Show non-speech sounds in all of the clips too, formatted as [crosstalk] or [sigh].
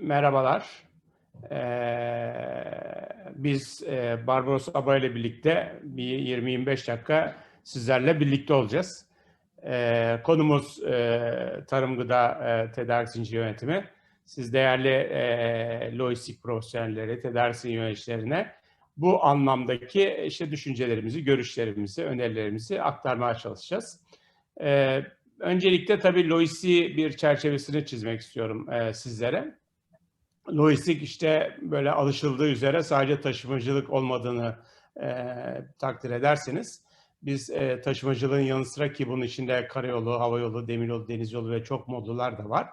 merhabalar. Ee, biz e, Barbaros Aba ile birlikte bir 20-25 dakika sizlerle birlikte olacağız. Ee, konumuz e, tarım gıda e, tedarik zinciri yönetimi. Siz değerli e, lojistik profesyonelleri, tedarik zinciri yöneticilerine bu anlamdaki işte düşüncelerimizi, görüşlerimizi, önerilerimizi aktarmaya çalışacağız. Ee, öncelikle tabii lojistiği bir çerçevesini çizmek istiyorum e, sizlere. Lojistik işte böyle alışıldığı üzere sadece taşımacılık olmadığını e, takdir ederseniz biz e, taşımacılığın yanı sıra ki bunun içinde karayolu, havayolu, demiryolu, deniz yolu ve çok modlular da var.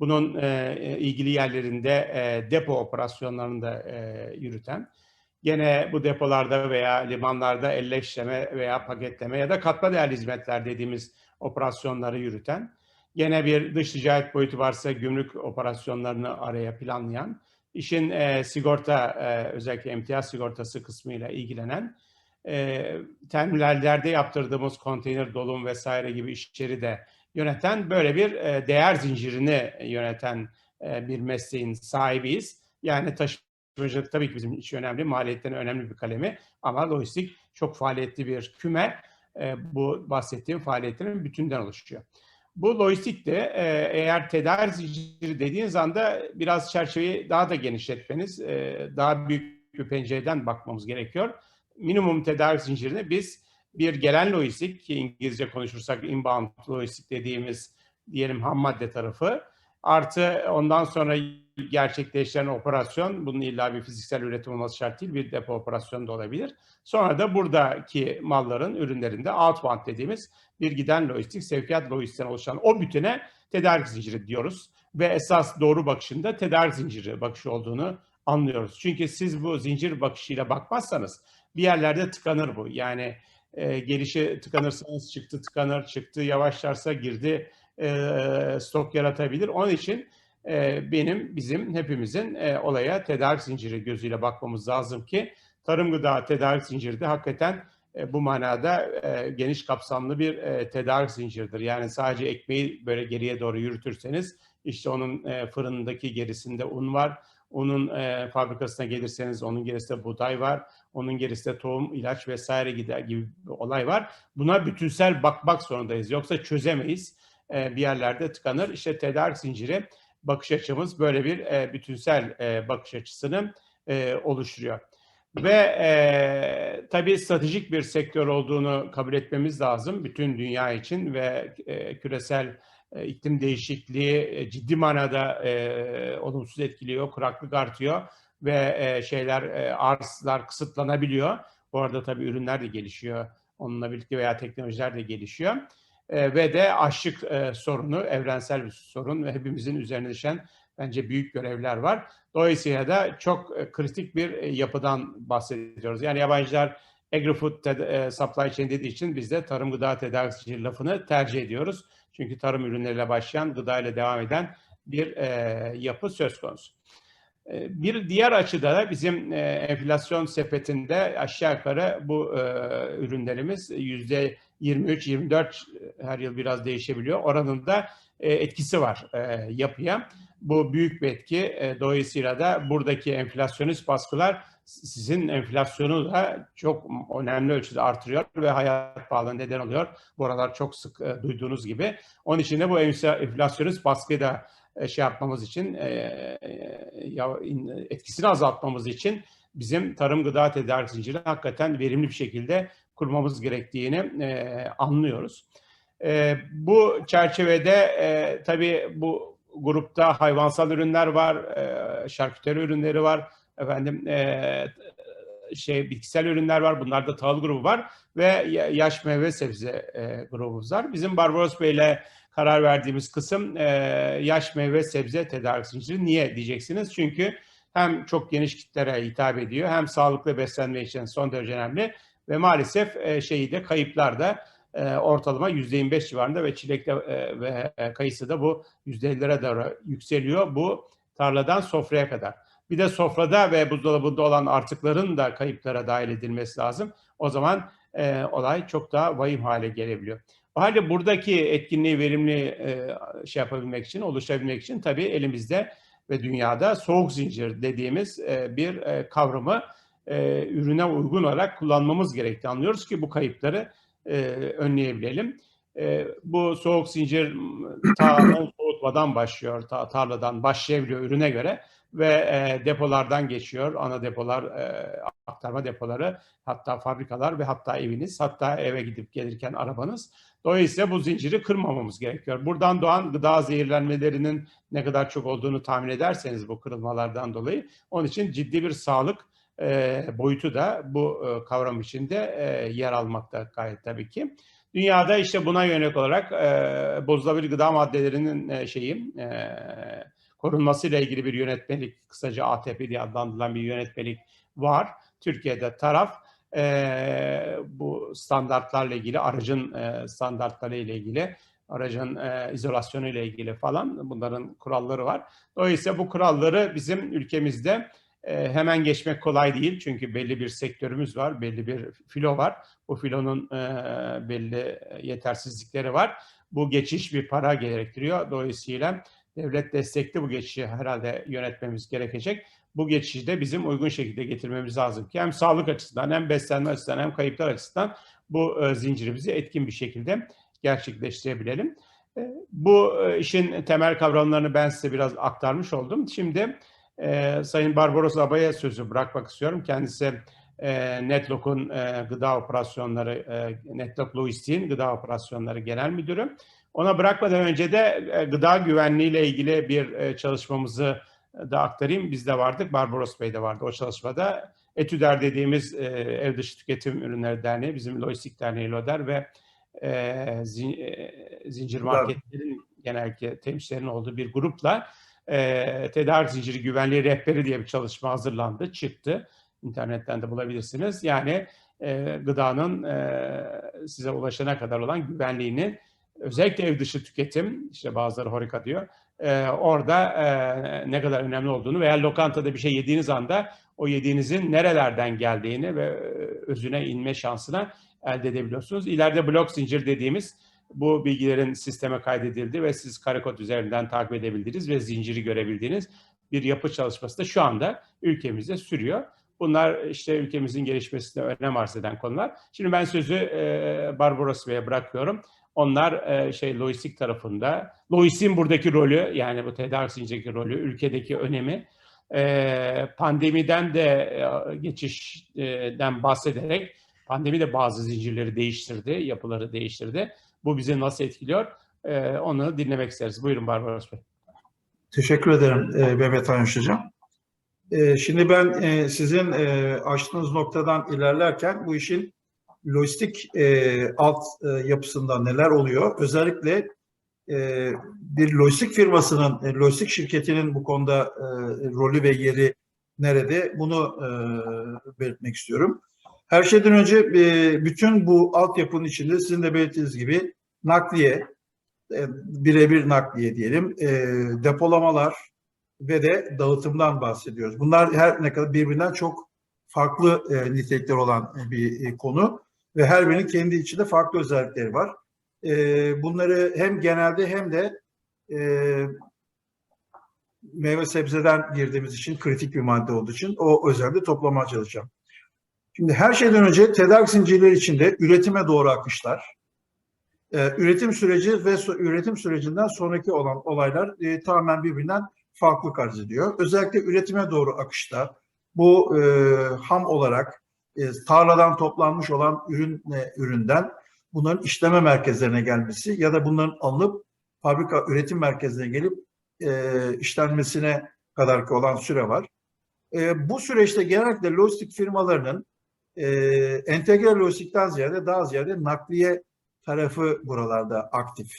Bunun e, ilgili yerlerinde e, depo operasyonlarını da e, yürüten, gene bu depolarda veya limanlarda elleşleme veya paketleme ya da katma değerli hizmetler dediğimiz operasyonları yürüten, gene bir dış ticaret boyutu varsa gümrük operasyonlarını araya planlayan, işin e, sigorta e, özellikle emtiyaz sigortası kısmıyla ilgilenen, e, terminallerde yaptırdığımız konteyner dolum vesaire gibi işleri de yöneten böyle bir e, değer zincirini yöneten e, bir mesleğin sahibiyiz. Yani taşımacılık tabii ki bizim için önemli, maliyetlerin önemli bir kalemi ama lojistik çok faaliyetli bir küme. E, bu bahsettiğim faaliyetlerin bütünden oluşuyor. Bu lojistik de e, eğer tedarik zinciri dediğiniz anda biraz çerçeveyi daha da genişletmeniz, e, daha büyük bir pencereden bakmamız gerekiyor. Minimum tedarik zincirini biz bir gelen lojistik ki İngilizce konuşursak inbound lojistik dediğimiz diyelim ham madde tarafı artı ondan sonra gerçekleştiren operasyon bunun illa bir fiziksel üretim olması şart değil bir depo operasyonu da olabilir. Sonra da buradaki malların ürünlerinde outbound dediğimiz bir giden lojistik sevkiyat lojistiğinden oluşan o bütüne tedarik zinciri diyoruz. Ve esas doğru bakışında tedarik zinciri bakışı olduğunu anlıyoruz. Çünkü siz bu zincir bakışıyla bakmazsanız bir yerlerde tıkanır bu. Yani e, gelişe tıkanırsanız çıktı tıkanır, çıktı yavaşlarsa girdi e, stok yaratabilir. Onun için benim, bizim, hepimizin olaya tedarik zinciri gözüyle bakmamız lazım ki tarım gıda tedarik zinciri de hakikaten bu manada geniş kapsamlı bir tedarik zinciridir. Yani sadece ekmeği böyle geriye doğru yürütürseniz işte onun fırındaki gerisinde un var. Onun fabrikasına gelirseniz onun gerisinde buğday var. Onun gerisinde tohum, ilaç vesaire gider gibi bir olay var. Buna bütünsel bakmak zorundayız. Yoksa çözemeyiz. Bir yerlerde tıkanır. İşte tedarik zinciri bakış açımız böyle bir e, bütünsel e, bakış açısını e, oluşturuyor. Ve e, tabii stratejik bir sektör olduğunu kabul etmemiz lazım bütün dünya için ve e, küresel e, iklim değişikliği e, ciddi manada e, olumsuz etkiliyor, kuraklık artıyor ve e, şeyler e, arzlar kısıtlanabiliyor. Bu arada tabii ürünler de gelişiyor onunla birlikte veya teknolojiler de gelişiyor. E, ve de açlık e, sorunu evrensel bir sorun ve hepimizin üzerine düşen bence büyük görevler var. Dolayısıyla da çok e, kritik bir e, yapıdan bahsediyoruz. Yani yabancılar agri-food e, supply chain dediği için biz de tarım gıda tedarik zinciri lafını tercih ediyoruz. Çünkü tarım ürünleriyle başlayan, gıda ile devam eden bir e, yapı söz konusu. Bir diğer açıda da bizim enflasyon sepetinde aşağı yukarı bu ürünlerimiz yüzde 23-24 her yıl biraz değişebiliyor. Oranında e, etkisi var e, yapıya. Bu büyük bir etki. E, dolayısıyla da buradaki enflasyonist baskılar sizin enflasyonu da çok önemli ölçüde artırıyor ve hayat pahalılığına neden oluyor. Bu aralar çok sık e, duyduğunuz gibi. Onun için de bu enflasyonist baskıyı da e, şey yapmamız için, e, e, etkisini azaltmamız için bizim tarım gıda tedarik zincirini hakikaten verimli bir şekilde kurmamız gerektiğini e, anlıyoruz. E, bu çerçevede e, tabii bu grupta hayvansal ürünler var, e, şarküteri ürünleri var, efendim e, şey bitkisel ürünler var. Bunlarda tahıl grubu var ve yaş meyve sebze e, grubumuz var. Bizim Barbaros Bey ile karar verdiğimiz kısım e, yaş meyve sebze tedarik zinciri. Niye diyeceksiniz? Çünkü hem çok geniş kitlere hitap ediyor hem sağlıklı beslenme için son derece önemli ve maalesef e, şeyi de kayıplar da e, ortalama %25 civarında ve çilekte e, ve e, kayısı da bu %50'lere doğru yükseliyor bu tarladan sofraya kadar. Bir de sofrada ve buzdolabında olan artıkların da kayıplara dahil edilmesi lazım. O zaman e, olay çok daha vahim hale gelebiliyor. O halde buradaki etkinliği verimli e, şey yapabilmek için, oluşabilmek için tabii elimizde ve dünyada soğuk zincir dediğimiz e, bir e, kavramı e, ürüne uygun olarak kullanmamız gerektiği anlıyoruz ki bu kayıpları e, önleyebilelim. Bu soğuk zincir ta ön [coughs] soğutmadan başlıyor, ta tarladan başlayabiliyor ürüne göre ve e, depolardan geçiyor. Ana depolar, e, aktarma depoları, hatta fabrikalar ve hatta eviniz, hatta eve gidip gelirken arabanız. Dolayısıyla bu zinciri kırmamamız gerekiyor. Buradan doğan gıda zehirlenmelerinin ne kadar çok olduğunu tahmin ederseniz bu kırılmalardan dolayı, onun için ciddi bir sağlık e, boyutu da bu e, kavram içinde e, yer almakta gayet tabii ki. Dünyada işte buna yönelik olarak e, bozulabilir gıda maddelerinin e, şeyi e, korunması ile ilgili bir yönetmelik, kısaca ATP diye adlandırılan bir yönetmelik var. Türkiye'de taraf e, bu standartlarla ilgili, aracın e, standartları ile ilgili, aracın e, izolasyonu ile ilgili falan bunların kuralları var. Dolayısıyla bu kuralları bizim ülkemizde e, hemen geçmek kolay değil. Çünkü belli bir sektörümüz var, belli bir filo var. Bu filonun e, belli yetersizlikleri var. Bu geçiş bir para gerektiriyor. Dolayısıyla devlet destekli bu geçişi herhalde yönetmemiz gerekecek. Bu geçişi de bizim uygun şekilde getirmemiz lazım ki hem sağlık açısından hem beslenme açısından hem kayıplar açısından bu e, zincirimizi etkin bir şekilde gerçekleştirebilelim. E, bu e, işin temel kavramlarını ben size biraz aktarmış oldum. Şimdi e, Sayın Barbaros Aba'ya sözü bırakmak istiyorum. Kendisi e, Netlog'un e, gıda operasyonları, e, Netlog Logistik'in gıda operasyonları genel müdürü. Ona bırakmadan önce de e, gıda güvenliği ile ilgili bir e, çalışmamızı da aktarayım. Biz de vardık, Barbaros Bey de vardı o çalışmada. Etüder dediğimiz e, ev dışı tüketim ürünleri derneği, bizim lojistik derneği LODER ve e, zin, e, zincir marketlerin genellikle temsilcilerinin olduğu bir grupla e, tedarik zinciri güvenliği rehberi diye bir çalışma hazırlandı, çıktı. İnternetten de bulabilirsiniz. Yani e, gıdanın e, size ulaşana kadar olan güvenliğini özellikle ev dışı tüketim, işte bazıları horika diyor, e, orada e, ne kadar önemli olduğunu veya lokantada bir şey yediğiniz anda o yediğinizin nerelerden geldiğini ve özüne inme şansına elde edebiliyorsunuz. İleride blok zincir dediğimiz bu bilgilerin sisteme kaydedildi ve siz karekod üzerinden takip edebildiniz ve zinciri görebildiğiniz bir yapı çalışması da şu anda ülkemizde sürüyor. Bunlar işte ülkemizin gelişmesine önem arz eden konular. Şimdi ben sözü e, Barbaros Bey'e bırakıyorum. Onlar e, şey lojistik tarafında, lojistin buradaki rolü yani bu tedarik zincirindeki rolü, ülkedeki önemi, e, pandemiden de e, geçişten bahsederek pandemi de bazı zincirleri değiştirdi, yapıları değiştirdi. Bu bizi nasıl etkiliyor? E, onu dinlemek isteriz. Buyurun Barbaros Bey. Teşekkür ederim e, Mehmet Aymış Hocam. E, şimdi ben e, sizin e, açtığınız noktadan ilerlerken bu işin lojistik e, alt e, yapısında neler oluyor? Özellikle e, bir lojistik firmasının, e, lojistik şirketinin bu konuda e, rolü ve yeri nerede? Bunu e, belirtmek istiyorum. Her şeyden önce e, bütün bu altyapının içinde sizin de belirttiğiniz gibi nakliye, e, birebir nakliye diyelim, e, depolamalar ve de dağıtımdan bahsediyoruz. Bunlar her ne kadar birbirinden çok farklı e, nitelikler olan bir e, konu ve her birinin kendi içinde farklı özellikleri var. E, bunları hem genelde hem de e, meyve sebzeden girdiğimiz için kritik bir madde olduğu için o özellikle toplamaya çalışacağım. Şimdi her şeyden önce tedarik zincirleri içinde üretime doğru akışlar, e, üretim süreci ve so üretim sürecinden sonraki olan olaylar e, tamamen birbirinden farklı arz ediyor. Özellikle üretime doğru akışta bu e, ham olarak e, tarladan toplanmış olan ürün üründen bunların işleme merkezlerine gelmesi ya da bunların alınıp fabrika üretim merkezine gelip e, işlenmesine kadar ki olan süre var. E, bu süreçte genellikle lojistik firmalarının e, entegre lojistikten ziyade daha ziyade nakliye tarafı buralarda aktif.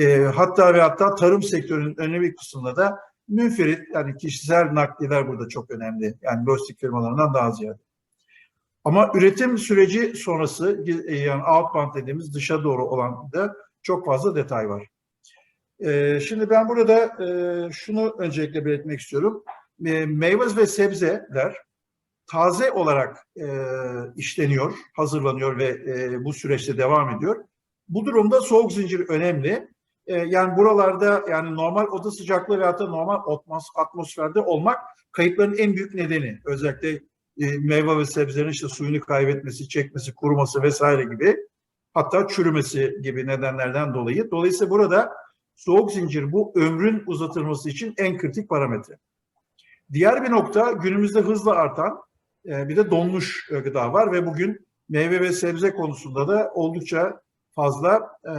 E, hatta ve hatta tarım sektörünün önemli kısmında da münferit yani kişisel nakliyeler burada çok önemli. Yani lojistik firmalarından daha ziyade. Ama üretim süreci sonrası yani outbound dediğimiz dışa doğru olan da çok fazla detay var. Ee, şimdi ben burada e, şunu öncelikle belirtmek istiyorum. E, meyve ve sebzeler taze olarak e, işleniyor, hazırlanıyor ve e, bu süreçte devam ediyor. Bu durumda soğuk zincir önemli. e, yani buralarda yani normal oda sıcaklığı veyahut da normal atmos- atmosferde olmak kayıpların en büyük nedeni. Özellikle e, meyve ve sebzelerin işte suyunu kaybetmesi, çekmesi, kuruması vesaire gibi hatta çürümesi gibi nedenlerden dolayı. Dolayısıyla burada soğuk zincir bu ömrün uzatılması için en kritik parametre. Diğer bir nokta günümüzde hızla artan e, bir de donmuş e, gıda var ve bugün meyve ve sebze konusunda da oldukça fazla e,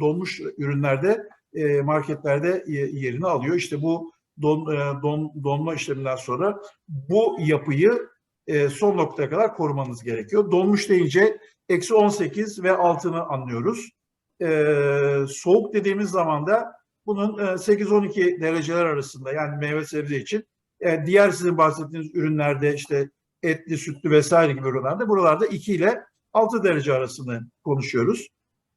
donmuş ürünlerde e, marketlerde ye- yerini alıyor. İşte bu don, e, don, donma işleminden sonra bu yapıyı e, son noktaya kadar korumanız gerekiyor. Donmuş deyince eksi 18 ve altını anlıyoruz. E, soğuk dediğimiz zaman da bunun e, 8-12 dereceler arasında yani meyve sebze için e, diğer sizin bahsettiğiniz ürünlerde işte etli, sütlü vesaire gibi ürünlerde buralarda 2 ile 6 derece arasını konuşuyoruz.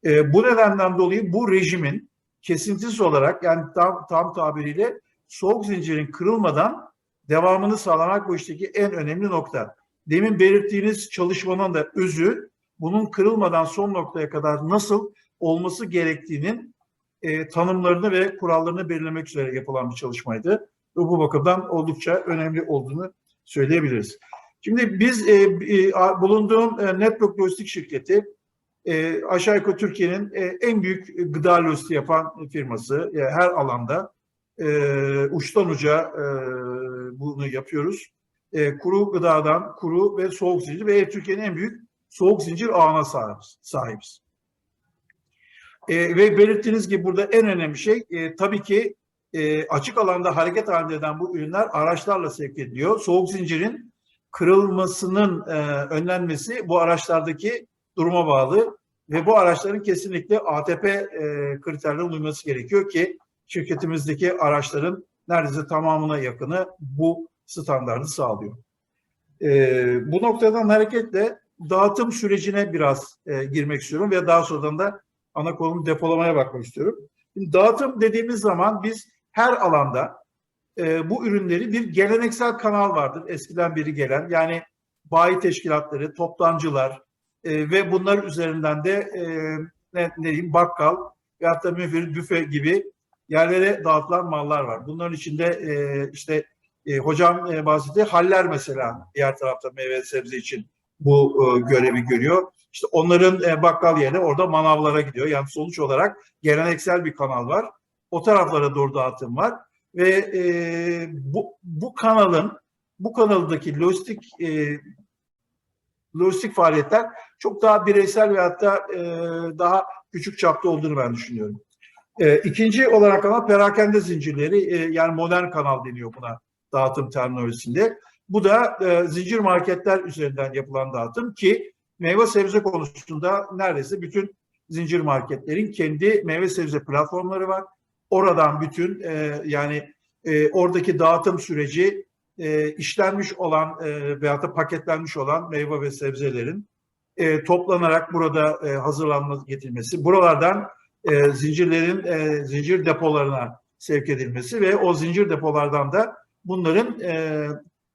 E, bu nedenden dolayı bu rejimin kesintisiz olarak yani tam, tam tabiriyle soğuk zincirin kırılmadan devamını sağlamak bu işteki en önemli nokta. Demin belirttiğiniz çalışmanın da özü bunun kırılmadan son noktaya kadar nasıl olması gerektiğinin e, tanımlarını ve kurallarını belirlemek üzere yapılan bir çalışmaydı. Ve bu bakımdan oldukça önemli olduğunu söyleyebiliriz. Şimdi biz e, e, bulunduğum e, Network Lojistik şirketi e, aşağı yukarı Türkiye'nin e, en büyük gıda lojistiği yapan firması e, her alanda e, uçtan uca e, bunu yapıyoruz. E, kuru gıdadan kuru ve soğuk zincir ve Türkiye'nin en büyük soğuk zincir ağına sahibiz. sahibiz. E, ve belirttiğiniz gibi burada en önemli şey e, tabii ki e, açık alanda hareket halinde eden bu ürünler araçlarla sevk ediliyor. Soğuk zincirin kırılmasının e, önlenmesi bu araçlardaki duruma bağlı ve bu araçların kesinlikle ATP e, kriterlerine uyması gerekiyor ki şirketimizdeki araçların neredeyse tamamına yakını bu standardı sağlıyor. E, bu noktadan hareketle dağıtım sürecine biraz e, girmek istiyorum ve daha sonradan da ana konum depolamaya bakmak istiyorum. Şimdi dağıtım dediğimiz zaman biz her alanda e, bu ürünleri bir geleneksel kanal vardır eskiden beri gelen yani bayi teşkilatları, toptancılar e, ve bunlar üzerinden de e, ne, ne diyeyim bakkal veyahut da müfir, büfe gibi yerlere dağıtılan mallar var. Bunların içinde e, işte e, hocam e, bahsetti haller mesela diğer tarafta meyve sebze için bu e, görevi görüyor. İşte onların e, bakkal yerine orada manavlara gidiyor. Yani sonuç olarak geleneksel bir kanal var. O taraflara doğru dağıtım var ve e, bu bu kanalın bu kanaldaki lojistik e, lojistik faaliyetler çok daha bireysel ve hatta e, daha küçük çapta olduğunu ben düşünüyorum. E, ikinci olarak ama perakende zincirleri e, yani modern kanal deniyor buna dağıtım terminolojisinde. Bu da e, zincir marketler üzerinden yapılan dağıtım ki meyve sebze konusunda neredeyse bütün zincir marketlerin kendi meyve sebze platformları var. Oradan bütün e, yani e, oradaki dağıtım süreci e, işlenmiş olan e, veyahut da paketlenmiş olan meyve ve sebzelerin e, toplanarak burada e, hazırlanması getirilmesi, buralardan e, zincirlerin e, zincir depolarına sevk edilmesi ve o zincir depolardan da bunların e,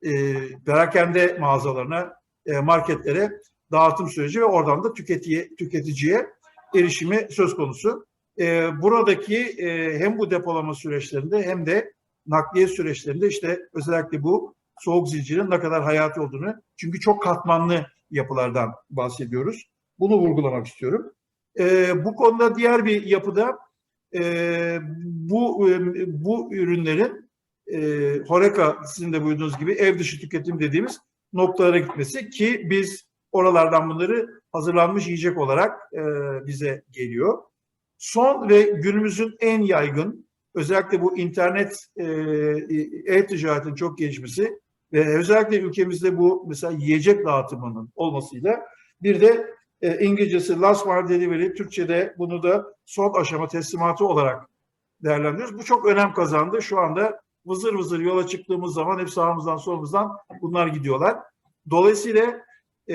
e, perakende mağazalarına, e, marketlere dağıtım süreci ve oradan da tüketiye, tüketiciye erişimi söz konusu. E, buradaki e, hem bu depolama süreçlerinde hem de nakliye süreçlerinde işte özellikle bu soğuk zincirin ne kadar hayati olduğunu çünkü çok katmanlı yapılardan bahsediyoruz. Bunu vurgulamak istiyorum. E, bu konuda diğer bir yapıda e, bu e, bu ürünlerin e, Horeca sizin de buyurduğunuz gibi ev dışı tüketim dediğimiz noktalara gitmesi ki biz oralardan bunları hazırlanmış yiyecek olarak e, bize geliyor. Son ve günümüzün en yaygın özellikle bu internet e, e-ticaretin çok gelişmesi ve özellikle ülkemizde bu mesela yiyecek dağıtımının olmasıyla bir de e, İngilizcesi last mile delivery, Türkçe'de bunu da son aşama teslimatı olarak değerlendiriyoruz. Bu çok önem kazandı. Şu anda vızır vızır yola çıktığımız zaman hep sağımızdan solumuzdan bunlar gidiyorlar. Dolayısıyla e,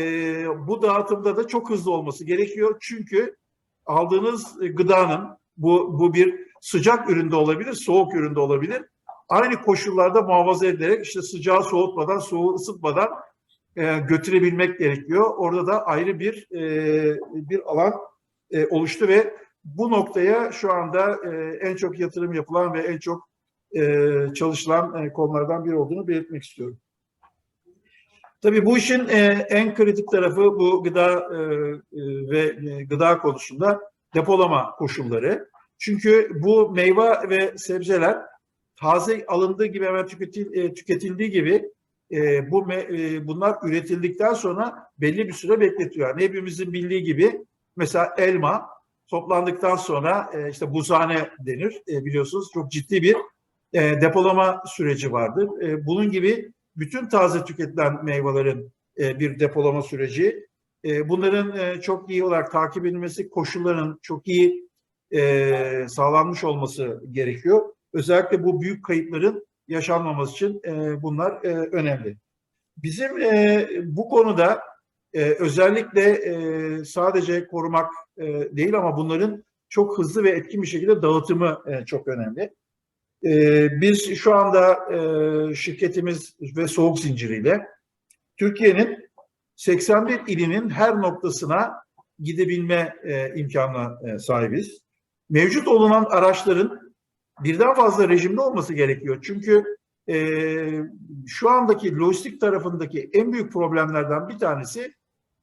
bu dağıtımda da çok hızlı olması gerekiyor. Çünkü aldığınız gıdanın bu, bu bir sıcak üründe olabilir, soğuk üründe olabilir. Aynı koşullarda muhafaza edilerek işte sıcağı soğutmadan, soğuğu ısıtmadan e, götürebilmek gerekiyor. Orada da ayrı bir e, bir alan e, oluştu ve bu noktaya şu anda en çok yatırım yapılan ve en çok çalışılan konulardan biri olduğunu belirtmek istiyorum. Tabii bu işin en kritik tarafı bu gıda ve gıda konusunda depolama koşulları. Çünkü bu meyve ve sebzeler taze alındığı gibi hemen tüketil, tüketildiği gibi e, bu e, bunlar üretildikten sonra belli bir süre bekletiyor. Yani hepimizin bildiği gibi mesela elma toplandıktan sonra e, işte buzhane denir e, biliyorsunuz çok ciddi bir e, depolama süreci vardır. E, bunun gibi bütün taze tüketilen meyvelerin e, bir depolama süreci. E, bunların e, çok iyi olarak takip edilmesi, koşulların çok iyi e, sağlanmış olması gerekiyor. Özellikle bu büyük kayıpların yaşanmaması için e, bunlar e, önemli. Bizim e, bu konuda e, özellikle e, sadece korumak e, değil ama bunların çok hızlı ve etkin bir şekilde dağıtımı e, çok önemli. E, biz şu anda e, şirketimiz ve soğuk zinciriyle Türkiye'nin 81 ilinin her noktasına gidebilme e, imkanına e, sahibiz. Mevcut olunan araçların birden fazla rejimde olması gerekiyor. Çünkü e, şu andaki lojistik tarafındaki en büyük problemlerden bir tanesi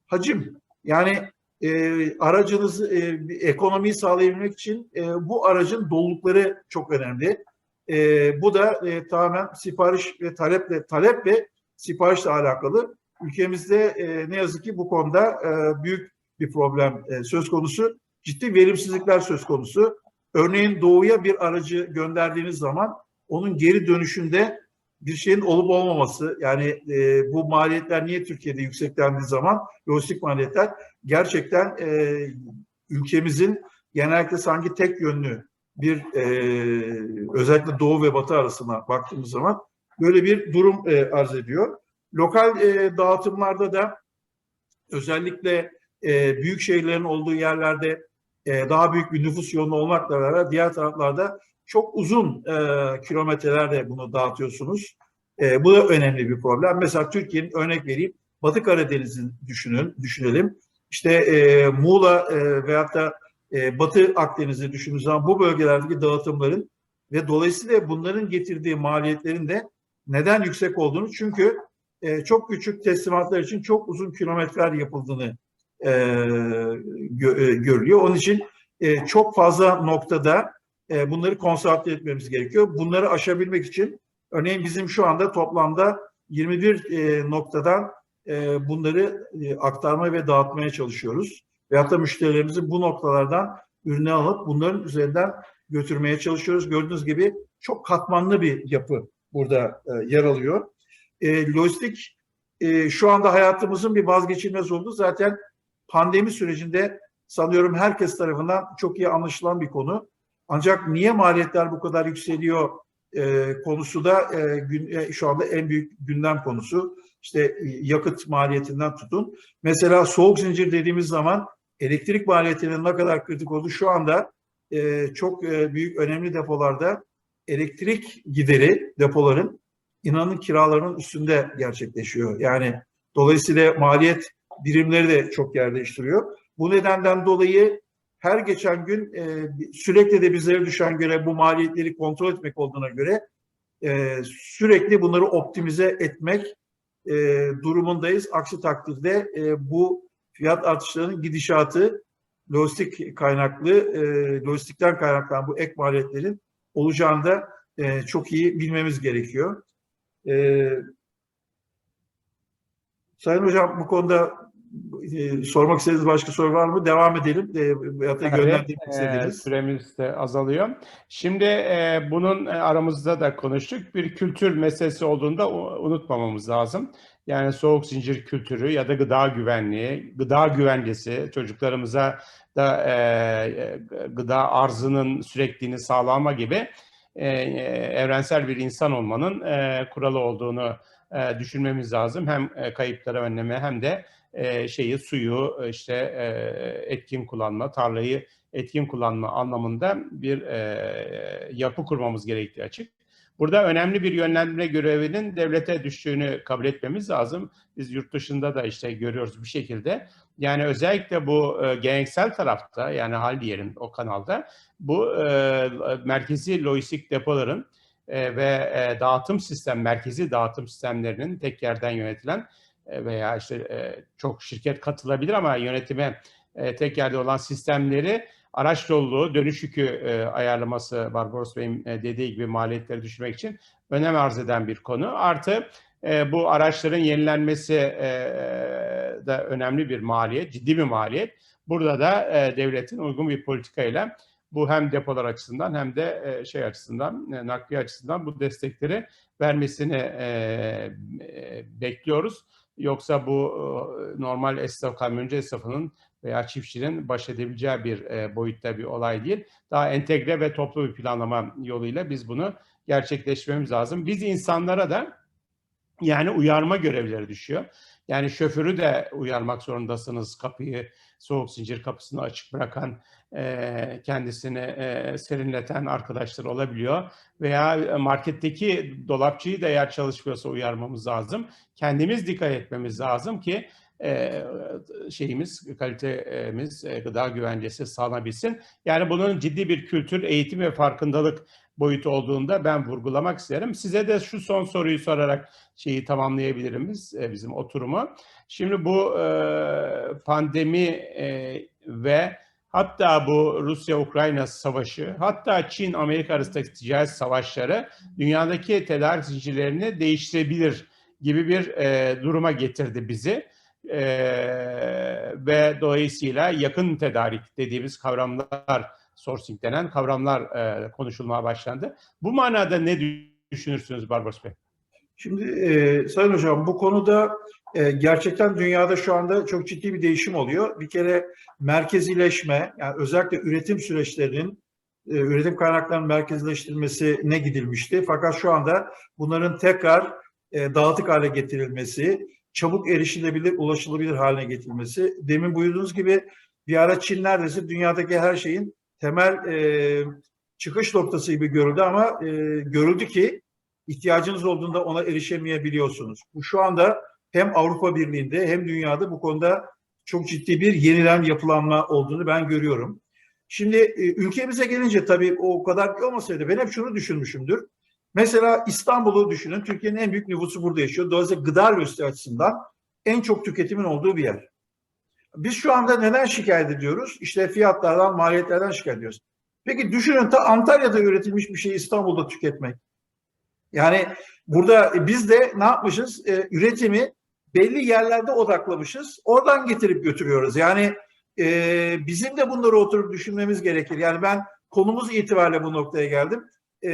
hacim. Yani e, aracınızı e, ekonomiyi sağlayabilmek için e, bu aracın dolulukları çok önemli. E, bu da e, tamamen sipariş ve taleple talep ve siparişle alakalı. Ülkemizde e, ne yazık ki bu konuda e, büyük bir problem e, söz konusu. Ciddi verimsizlikler söz konusu. Örneğin doğuya bir aracı gönderdiğiniz zaman onun geri dönüşünde bir şeyin olup olmaması yani e, bu maliyetler niye Türkiye'de yükseklendiği zaman lojistik maliyetler gerçekten e, ülkemizin genellikle sanki tek yönlü bir e, özellikle doğu ve batı arasına baktığımız zaman böyle bir durum e, arz ediyor. Lokal e, dağıtımlarda da özellikle e, büyük şehirlerin olduğu yerlerde e, daha büyük bir nüfus yoğunluğu olmakla beraber diğer taraflarda çok uzun e, kilometrelerde bunu dağıtıyorsunuz. E, bu da önemli bir problem. Mesela Türkiye'nin örnek vereyim. Batı Karadeniz'in düşünün, düşünelim. İşte e, Muğla e, veyahut da e, Batı Akdeniz'i düşündüğünüz zaman bu bölgelerdeki dağıtımların ve dolayısıyla bunların getirdiği maliyetlerin de neden yüksek olduğunu çünkü e, çok küçük teslimatlar için çok uzun kilometreler yapıldığını e, gö, e, görülüyor. Onun için e, çok fazla noktada e, bunları konsantre etmemiz gerekiyor. Bunları aşabilmek için örneğin bizim şu anda toplamda 21 e, noktadan e, bunları e, aktarmaya ve dağıtmaya çalışıyoruz. Veyahut da müşterilerimizin bu noktalardan ürünü alıp bunların üzerinden götürmeye çalışıyoruz. Gördüğünüz gibi çok katmanlı bir yapı burada e, yer alıyor. E, lojistik e, şu anda hayatımızın bir vazgeçilmez olduğu zaten pandemi sürecinde sanıyorum herkes tarafından çok iyi anlaşılan bir konu. Ancak niye maliyetler bu kadar yükseliyor e, konusu da e, gün, e, şu anda en büyük gündem konusu. İşte e, yakıt maliyetinden tutun. Mesela soğuk zincir dediğimiz zaman elektrik maliyetinin ne kadar kritik olduğu şu anda e, çok e, büyük önemli depolarda elektrik gideri depoların inanın kiralarının üstünde gerçekleşiyor. Yani dolayısıyla maliyet birimleri de çok yer değiştiriyor. Bu nedenden dolayı her geçen gün e, sürekli de bizlere düşen göre bu maliyetleri kontrol etmek olduğuna göre e, sürekli bunları optimize etmek e, durumundayız. Aksi takdirde e, bu fiyat artışlarının gidişatı lojistik kaynaklı, e, lojistikten kaynaklanan bu ek maliyetlerin olacağını da e, çok iyi bilmemiz gerekiyor. E, Sayın Hocam bu konuda e, sormak istediğiniz başka soru var mı? Devam edelim. E, ya da yönlendirmek e, istediğiniz. süremiz de azalıyor. Şimdi e, bunun e, aramızda da konuştuk. Bir kültür meselesi olduğunu da u- unutmamamız lazım. Yani soğuk zincir kültürü ya da gıda güvenliği, gıda güvencesi çocuklarımıza da e, e, gıda arzının sürekliliğini sağlama gibi e, e, evrensel bir insan olmanın e, kuralı olduğunu e, düşünmemiz lazım. Hem e, kayıpları önleme hem de e, şeyi suyu işte etkin kullanma, tarlayı etkin kullanma anlamında bir yapı kurmamız gerektiği açık. Burada önemli bir yönlendirme görevinin devlete düştüğünü kabul etmemiz lazım. Biz yurt dışında da işte görüyoruz bir şekilde. Yani özellikle bu e, geleneksel tarafta yani Haldiye'nin o kanalda bu e, merkezi lojistik depoların ve e, dağıtım sistem, merkezi dağıtım sistemlerinin tek yerden yönetilen e, veya işte e, çok şirket katılabilir ama yönetime e, tek yerde olan sistemleri araç doluluğu, dönüş yükü e, ayarlaması Barbaros Bey'in e, dediği gibi maliyetleri düşürmek için önem arz eden bir konu. Artı e, bu araçların yenilenmesi e, da önemli bir maliyet, ciddi bir maliyet. Burada da e, devletin uygun bir politikayla bu hem depolar açısından hem de e, şey açısından, e, nakliye açısından bu destekleri vermesini e, e, bekliyoruz. Yoksa bu normal esnaf, kamyoncu esnafının veya çiftçinin baş edebileceği bir boyutta bir olay değil. Daha entegre ve toplu bir planlama yoluyla biz bunu gerçekleştirmemiz lazım. Biz insanlara da yani uyarma görevleri düşüyor. Yani şoförü de uyarmak zorundasınız. Kapıyı, soğuk zincir kapısını açık bırakan, e, kendisini e, serinleten arkadaşlar olabiliyor. Veya marketteki dolapçıyı da eğer çalışmıyorsa uyarmamız lazım. Kendimiz dikkat etmemiz lazım ki e, şeyimiz, kalitemiz, e, gıda güvencesi sağlanabilsin. Yani bunun ciddi bir kültür, eğitim ve farkındalık boyutu olduğunda ben vurgulamak isterim. Size de şu son soruyu sorarak şeyi tamamlayabilirim biz, e, bizim oturumu. Şimdi bu e, pandemi e, ve hatta bu Rusya-Ukrayna savaşı, hatta Çin-Amerika arasındaki ticaret savaşları dünyadaki tedarik zincirlerini değiştirebilir gibi bir e, duruma getirdi bizi. Ee, ve dolayısıyla yakın tedarik dediğimiz kavramlar, sourcing denen kavramlar e, konuşulmaya başlandı. Bu manada ne düşünürsünüz Barbaros Bey? Şimdi e, Sayın Hocam bu konuda e, gerçekten dünyada şu anda çok ciddi bir değişim oluyor. Bir kere merkezileşme, yani özellikle üretim süreçlerinin, e, üretim kaynaklarının merkezleştirilmesine gidilmişti. Fakat şu anda bunların tekrar e, dağıtık hale getirilmesi, çabuk erişilebilir, ulaşılabilir haline getirilmesi. Demin buyurduğunuz gibi bir ara Çin neredeyse dünyadaki her şeyin temel e, çıkış noktası gibi görüldü ama e, görüldü ki ihtiyacınız olduğunda ona erişemeyebiliyorsunuz. Bu şu anda hem Avrupa Birliği'nde hem dünyada bu konuda çok ciddi bir yeniden yapılanma olduğunu ben görüyorum. Şimdi e, ülkemize gelince tabii o kadar olmasaydı ben hep şunu düşünmüşümdür. Mesela İstanbul'u düşünün. Türkiye'nin en büyük nüfusu burada yaşıyor. Dolayısıyla gıda lojistiki açısından en çok tüketimin olduğu bir yer. Biz şu anda neden şikayet ediyoruz? İşte fiyatlardan, maliyetlerden şikayet ediyoruz. Peki düşünün ta Antalya'da üretilmiş bir şeyi İstanbul'da tüketmek. Yani burada biz de ne yapmışız? Ee, üretimi belli yerlerde odaklamışız. Oradan getirip götürüyoruz. Yani e, bizim de bunları oturup düşünmemiz gerekir. Yani ben konumuz itibariyle bu noktaya geldim. E,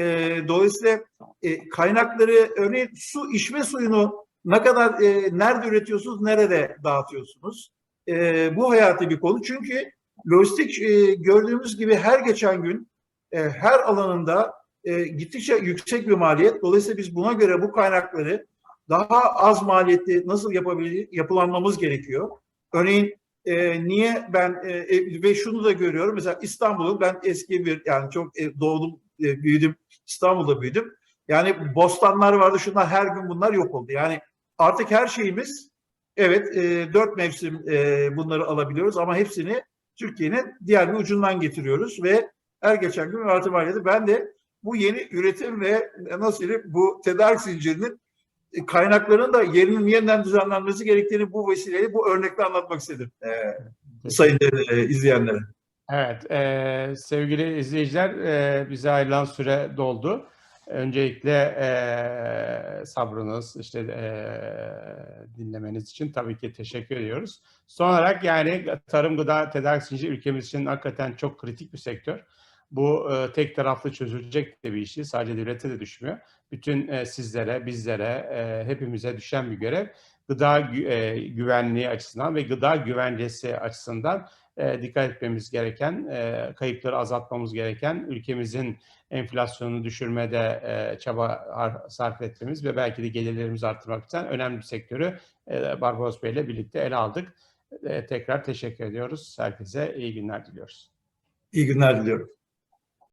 dolayısıyla e, kaynakları örneğin su içme suyunu ne kadar e, nerede üretiyorsunuz, nerede dağıtıyorsunuz? E, bu hayati bir konu. Çünkü lojistik e, gördüğümüz gibi her geçen gün e, her alanında e, gittikçe yüksek bir maliyet. Dolayısıyla biz buna göre bu kaynakları daha az maliyetli nasıl yapabilir, yapılanmamız gerekiyor. Örneğin e, niye ben e, ve şunu da görüyorum mesela İstanbul'u ben eski bir yani çok e, doğdum e, büyüdüm İstanbul'da büyüdüm. Yani bostanlar vardı şunlar her gün bunlar yok oldu. Yani artık her şeyimiz evet e, dört mevsim e, bunları alabiliyoruz ama hepsini Türkiye'nin diğer bir ucundan getiriyoruz ve her geçen gün artı maliyeti. Ben de bu yeni üretim ve nasıl diyeyim bu tedarik zincirinin kaynaklarının da yerinin yeniden düzenlenmesi gerektiğini bu vesileyle bu örnekle anlatmak istedim e, sayın e, izleyenlere. Evet, e, sevgili izleyiciler e, bize ayrılan süre doldu. Öncelikle e, sabrınız, işte e, dinlemeniz için tabii ki teşekkür ediyoruz. Son olarak yani tarım gıda tedarik zinciri ülkemiz için hakikaten çok kritik bir sektör. Bu e, tek taraflı çözülecek de bir iş değil. Sadece devlete de düşmüyor. Bütün e, sizlere, bizlere, e, hepimize düşen bir görev. Gıda gü- e, güvenliği açısından ve gıda güvencesi açısından e, dikkat etmemiz gereken, e, kayıpları azaltmamız gereken, ülkemizin enflasyonunu düşürmede e, çaba sarf etmemiz ve belki de gelirlerimizi arttırmak için önemli bir sektörü e, Barbaros Bey ile birlikte ele aldık. E, tekrar teşekkür ediyoruz. Herkese iyi günler diliyoruz. İyi günler diliyorum.